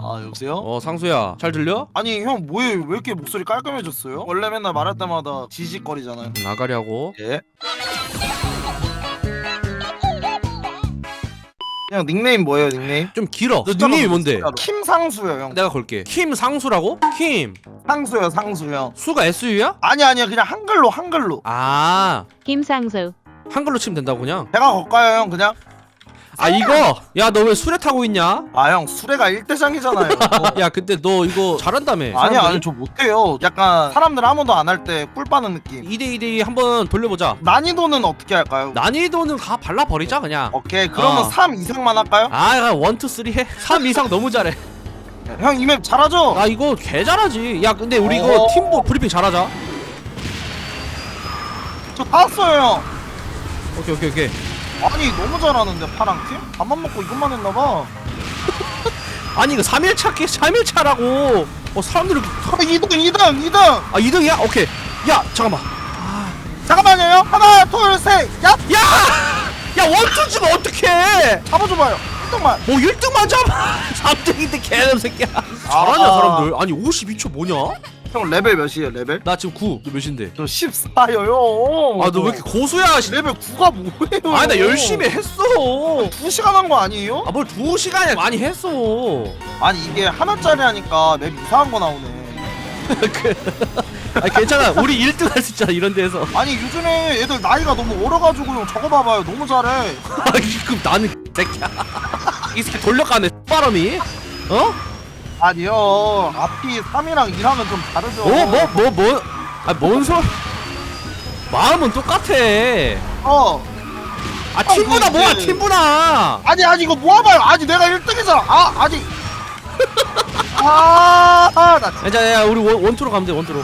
아 여보세요? 어 상수야 잘 들려? 아니 형 뭐예요? 왜 이렇게 목소리 깔끔해졌어요? 원래 맨날 말할 때마다 지직거리잖아요. 나가려고 예. 형 닉네임 뭐예요 닉네임? 좀 길어 너 닉네임이 뭔데? 김상수요 형. 내가 걸게 김 상수라고? 김 상수요 상수 형. 수가 SU야? 아니 아니야 그냥 한글로 한글로. 아 김상수 한글로 치면 된다고 그냥? 제가 걸까요 형 그냥? 아 이거 야 너 왜 수레 타고 있냐? 아 형 수레가 일대장이잖아요. 야 근데 너 이거 잘한다며 아니? 아니 저 못해요. 약간 사람들 아무도 안 할 때 꿀 빠는 느낌. 2대 2대2 한번 돌려보자 난이도는 어떻게 할까요? 난이도는 가 발라버리자 그냥 오케이 그러면 어. 3 이상만 할까요? 아 원투 쓰리 해? 3 이상 너무 잘해 형 이 맵 잘하죠? 나 이거 개 잘하지 야 근데 우리 어. 이거 팀보 브리핑 잘하자 저다 왔어요 형. 오케이 오케이 오케이 아니 너무 잘하는데 파랑 팀? 밥만 먹고 이것만 했나봐. 아니 이거 3일차 게 3일차라고 어 사람들이 어, 2등 2등 2등. 아 2등이야? 오케이 야 잠깐만 잠깐만요 형. 하나 둘 셋. 야 야! 야 원투 주면 어떡해 잡아줘봐요. 1등만. 뭐 1등만 잡아 3등인데 개놈 새끼야 잘하냐 아. 사람들 아니 52초 뭐냐? 형 레벨 몇이에요 레벨? 나 지금 9. 너 몇인데? 저 14요. 아 너 왜 이렇게 고수야? 씨. 레벨 9가 뭐예요? 아니 나 열심히 했어. 2시간 한 거 아니에요? 아 뭘 두 시간이야 많이 했어. 아니 이게 하나짜리 하니까 맵 이상한 거 나오네. 아 괜찮아. 우리 1등 할 수 있잖아 이런 데서. 아니 요즘에 애들 나이가 너무 어려가지고 형 저거 봐봐요 너무 잘해. 아 그럼 나는 새끼야. 이 새끼 돌려가네. 바람이. 어? 아니 형 앞이 3이랑 2랑은 좀 다르죠. 뭐 뭐 뭐 뭐? 아 뭔 소리? 마음은 똑같아. 어. 아 팀부나 뭐 뭐야 이제- 팀부나. 아니 아니 이거 모아봐요. 아니 내가 1등이잖아. 아 아니. 아, 아, 나 진짜. 자, 야, 우리 원, 원투로 가면 돼, 원투로.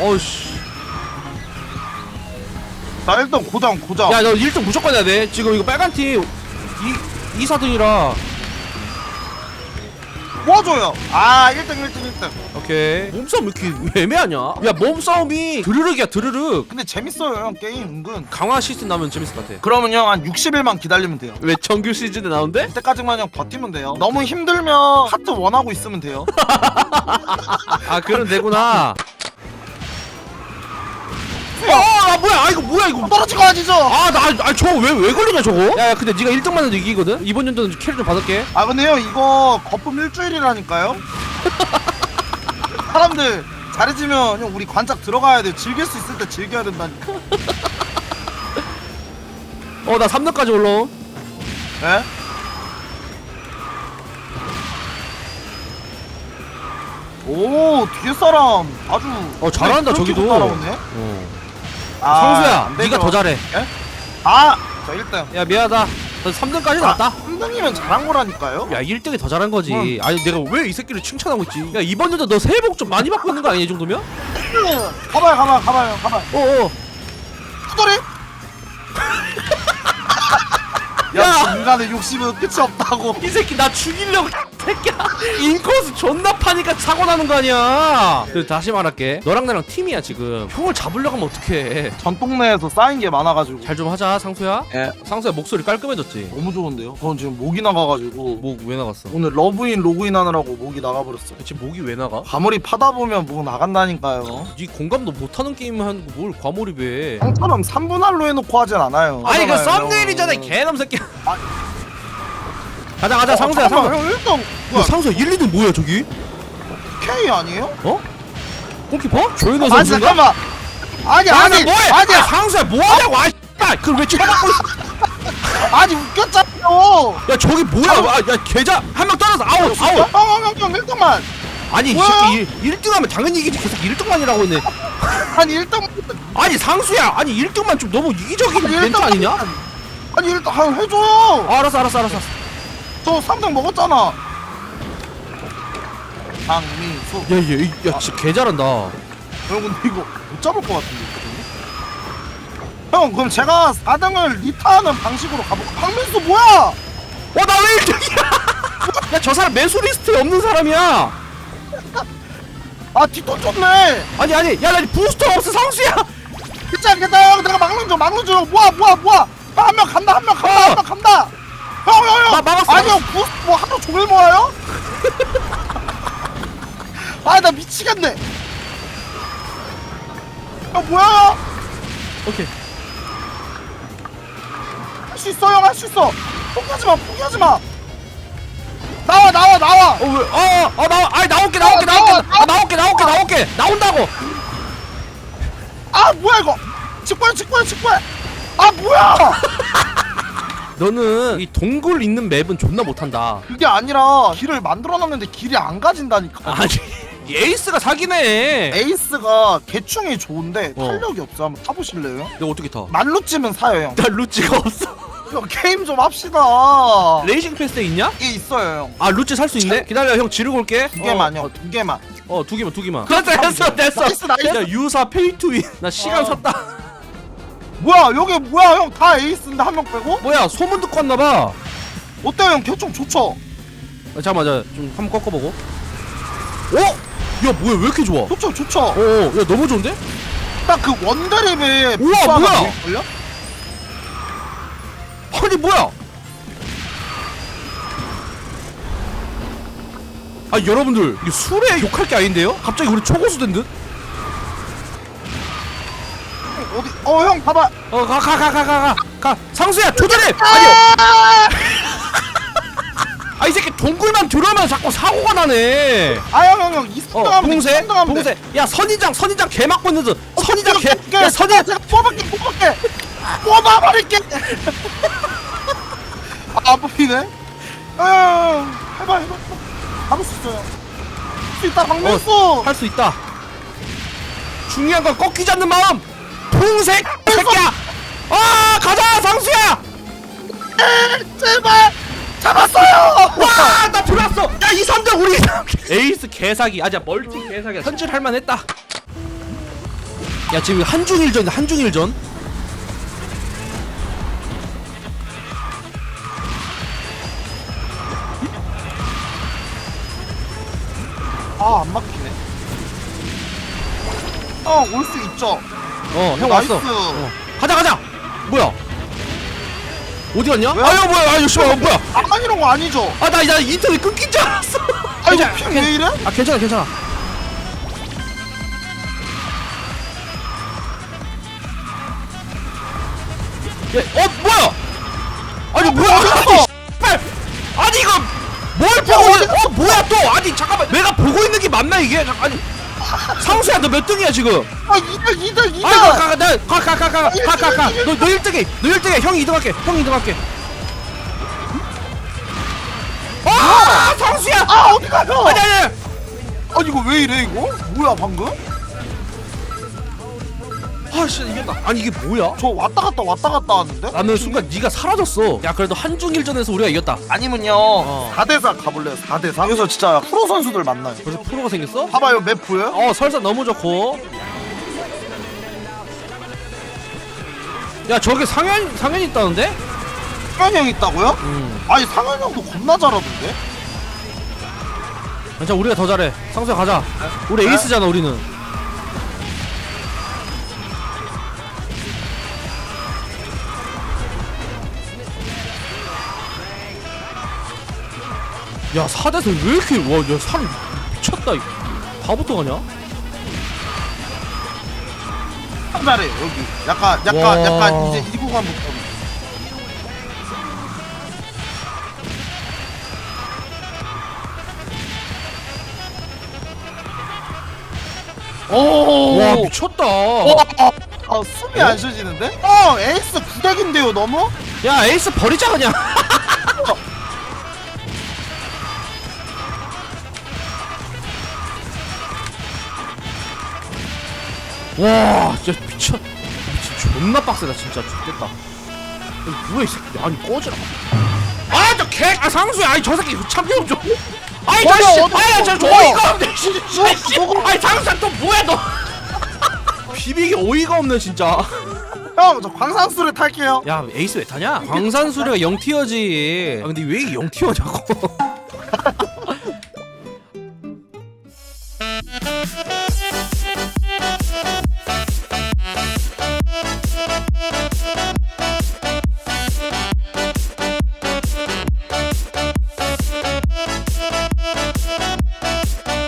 어우씨. 나 일단 고장 고장. 야, 너 1등 무조건 해야 돼. 지금 이거 빨간 팀 2, 2, 4등이라. 모아줘요. 아 1등 1등 1등. 오케이. 몸싸움 왜 이렇게 애매하냐? 야, 몸싸움이 드르륵이야, 드르륵. 근데 재밌어요 형 게임 은근. 강화 시스템 나오면 재밌을 것 같아. 그러면 형한 60일만 기다리면 돼요. 왜 정규 시즌에 나온대? 그때까지만 형 버티면 돼요. 너무 힘들면 하트 원하고 있으면 돼요. 아, 그럼 되구나. 어, 아, 이거 뭐야, 이거. 떨어지고 하지죠. 아, 나, 아, 저거 왜, 왜 걸리냐, 저거? 야, 야, 근데 네가 1등만 해도 이기거든? 이번 연도는 캐리 좀 받을게. 아 근데 형 이거 거품 일주일이라니까요. 사람들 잘해지면 형 우리 관짝 들어가야 돼. 즐길 수 있을 때 즐겨야 된다니까. 어, 나 3등까지 올라옴. 예? 오 뒤에 사람 아주 어, 잘한다, 그렇게 저기도. 따라오네. 어. 아, 성수야, 안 되죠. 네가 더 잘해. 아, 저 1등. 야, 미안하다. 너 3등까지 나왔다. 3등이면 잘한 거라니까요. 야, 1등이 더 잘한 거지. 음. 아니, 내가 왜 이 새끼를 칭찬하고 있지? 야, 이번 연도 너 새해 복 좀 많이 받고 있는 거 아니야, 이 정도면? 가봐요, 가봐요, 가봐요, 가봐요. 어어. 후덜이. 야! 야, 인간의 욕심은 끝이 없다고. 이 새끼 나 죽이려고 새끼야 인코스 존나 파니까 사고 나는 거 아니야 그래서 다시 말할게 너랑 나랑 팀이야 지금 형을 잡으려고 하면 어떡해 전 동네에서 쌓인 게 많아가지고. 잘 좀 하자 상수야 예. 상수야 목소리 깔끔해졌지 너무 좋은데요? 저는 지금 목이 나가가지고 목 왜 나갔어 오늘 러브인 로그인 하느라고 목이 나가버렸어요. 지금 목이 왜 나가? 과몰입 하다 보면 목 나간다니까요. 네 공감도 못하는 게임을 하는 거 뭘 과몰입해 형처럼 3분 할로 해놓고 하진 않아요. 아니 그 하잖아요, 썸네일이잖아 형. 개놈 새끼야 아. 가자 가자 어, 상수야 상수 형 1등 야 뭐야 상수야 1, 2등 뭐야 저기? K 아니에요? 어? 골키퍼? 조현우 아니 선수인가? 잠깐만. 아니 아니 아니 뭐해? 아니 야 상수야 뭐하냐고 아 씨발 그걸 왜 쳐다보고 있어 아니 웃겼잖아요. 야 저기 뭐야 아, 야 계좌 한 명 떨어져 아웃 아웃 형형형 1등만. 아니 이 뭐야? 새끼 1, 등 하면 당연히 이기지 계속 1등만이라고 했네 아니 1등 아니 상수야 아니 1등만 좀 너무 이기적인 아니, 멘트 아니냐? 아니 1등 한 해줘요. 아, 알았어 알았어 알았어 저 3등 먹었잖아. 강민수. 야얘야 진짜 개 잘한다 형 근데 이거 못 잡을 것 같은데? 형 그럼 제가 4등을 리타하는 방식으로 가볼까? 박민수 뭐야? 어나 왜 1등이야 야 저 사람 매수 리스트에 없는 사람이야 아 뒷돈 줬네 아니 아니 야 나 부스터 없어 상수야 괜찮아 형 내가 막는 중 막는 중 모아 모아 모아 아한명 간다 한 명 간다 한 명 간다 형형형 마- 막았어, 아니 형 부, 뭐 하루 종일 모아요? 아 나 미치겠네. 형 뭐야? 오케이. 할 수 있어 형할 수 있어. 포기하지 마 포기하지 마. 나와 나와 나와. 어 왜 어 어 나와. 아니 나올게 나올게 나와, 나올게. 나와. 아, 나올게 나올게 나올게. 나온다고. 아 뭐야 이거? 직구해 직구해 직구해 아 뭐야 너는 이 동굴 있는 맵은 존나 못한다 그게 아니라 길을 만들어놨는데 길이 안 가진다니까 아니 이 에이스가 사기네 에이스가 개충이 좋은데 어. 탄력이 없어 한번 타보실래요? 형? 내가 어떻게 타? 만루쯤은 사요 형. 나 루찌가 없어 형 게임 좀 합시다. 레이싱 패스에 있냐? 이게 있어요 형. 아 루찌 살 수 있네? 기다려 형 지르고 올게 두 개만 형. 두 개만. 어두 개만 두 개만 됐어 됐어 됐어 나이스, 나이스. 야 유사 페이투윈 나 시간 어. 샀다 뭐야 여기 뭐야 형 다 에이스인데 한 명 빼고? 뭐야 소문 듣고 왔나봐 어때요 형? 개충 좋죠? 아, 잠깐만 자, 좀 한번 꺾어보고 어? 야 뭐야 왜 이렇게 좋아 좋죠 좋죠. 어야 너무 좋은데? 딱 그 원드립에 우와, 뭐야? 걸려? 아니 뭐야 아 여러분들 이게 술에 욕할 게 아닌데요? 갑자기 우리 초고수 된 듯? 어 형 봐봐. 어 가 가 가 가 가 가. 상수야 조절해 아니요. 아 이 새끼 동굴만 들어오면 자꾸 사고가 나네. 아형 형 형. 이승 어 당하면 봉쇄? 돼. 이승 당하면 돼. 봉쇄? 야 선인장 선인장 개 맞고 있는 듯 선인장 어, 제가 개야 선인 제가 뽑을게 뽑을게. 뽑아버릴게. 아, 안 뽑히네? 아 해봐 해봐. 잡을 수 있어요. 할수 있다 박명수. 할 수 있다. 중요한 건 꺾이지 않는 마음 동색 새끼야. 아 가자 상수야. 제발. 잡았어요. 와나 들어왔어. 야이 3등 우리 에이스 개사기. 아자 멀티 개사기야 현질 할만했다. 야 지금 한중일전 한중일전. 아 안 막히네. 어올 수 있죠 어 형 나이스. 왔어. 어. 가자 가자. 뭐야? 어디 갔냐? 왜? 아유 뭐야? 아유 씨발 어, 뭐야? 안 이런 거 아니죠? 아 나 나 인터넷 끊긴 줄 알았어. 아이고 괜찮아, 핑왜 이래? 아 괜찮아 괜찮아. 야, 어 뭐야? 아니 뭐야? 아니 씨발. 아니 이거 뭘 보고 있는 어 뭐야 또? 아니 잠깐만. 내가 보고 있는 게 맞나 이게? 잠- 아니 상수야 너 몇 등이야 지금? 아 이들 이들 이들 아이고 가가가가가가가가가 너 너 1등해. 너 1등해. 형이 2등할게. 형이 2등할게. 아 상수야! 아 어디 가요 아니 아니. 아니. 이거 왜 이래 이거? 뭐야 방금? 아씨 이겼다 아니 이게 뭐야? 저 왔다 갔다 왔다 갔다 하는데? 나는 순간 네가 사라졌어. 야 그래도 한중일전에서 우리가 이겼다. 아니면요. 어. 4대4 가볼래요 4대4 여기서 진짜 프로 선수들 만나요. 벌써 프로가 생겼어? 봐봐요 맵 보여요? 어 설사 너무 좋고 야 저기 상현 상현 있다는데? 상현이 형 있다고요? 음. 아니 상현이 형도 겁나 잘하던데? 자 우리가 더 잘해 상수야 가자 우리 네. 에이스잖아 우리는 야 4대서 왜 이렇게 와야 사람 미쳤다 이거 다 붙어 참 잘해 여기 약간 약간 와. 약간 이제 이 구간부터 오 와 미쳤다 어, 숨이 안 쉬어지는데? 어 에이스 구덱인데요 너무? 야 에이스 버리자 그냥 와 진짜 미쳐 미친 존나 빡세다 진짜 좋겠다. 뭐야 이 새끼 아니 꺼져라. 아저 개 아 상수야. 아니 저 새끼 참견 좀. 아이 뭐야, 자식 어디 아이 저 있어? 어이가 없네 진짜. 뭐, 뭐, 아이 상수야 또 뭐야 너. 비비기 어이가 없네 진짜. 형 저 광산수를 탈게요. 야 에이스 왜 타냐? 광산수레가 0티어지. 아 근데 왜 이게 0티어냐고